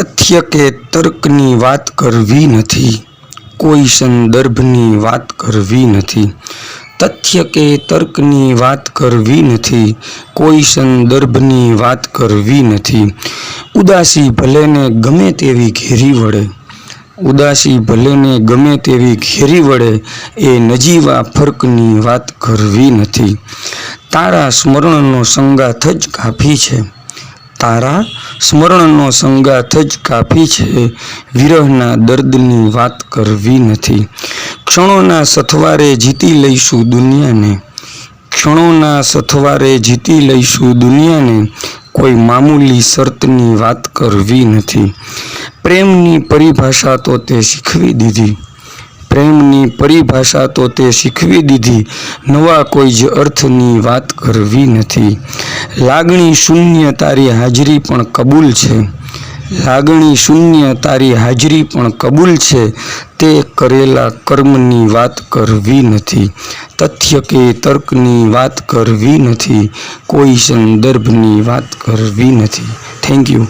તથ્ય કે તર્કની વાત કરવી નથી, કોઈ સંદર્ભની વાત કરવી નથી. તથ્ય કે તર્કની વાત કરવી નથી, કોઈ સંદર્ભની વાત કરવી નથી. ઉદાસી ભલેને ગમે તેવી ઘેરી વળે, ઉદાસી ભલેને ગમે તેવી ઘેરી વળે, એ નજીવા ફર્કની વાત કરવી નથી. તારા સ્મરણનો સંગાથ જ કાફી છે. તારા સ્મરણનો સંગાથ જ કાફી છે. વિરહના દર્દની વાત કરવી નથી. ક્ષણોના સથવારે જીતી લઈશું દુનિયાને. ક્ષણોના સથવારે જીતી લઈશું દુનિયાને. કોઈ મામૂલી શરતની વાત કરવી નથી. પ્રેમની પરિભાષા તો તે શીખવી દીધી. પ્રેમની પરિભાષા તો તે શીખવી દીધી. નવા કોઈ જ અર્થની વાત કરવી નથી. લાગણી શૂન્ય તારી હાજરી પણ કબૂલ છે. લાગણી શૂન્ય તારી હાજરી પણ કબૂલ છે. તે કરેલા કર્મની વાત કરવી નથી. તથ્ય કે તર્કની વાત કરવી નથી. કોઈ સંદર્ભની વાત કરવી નથી. Thank you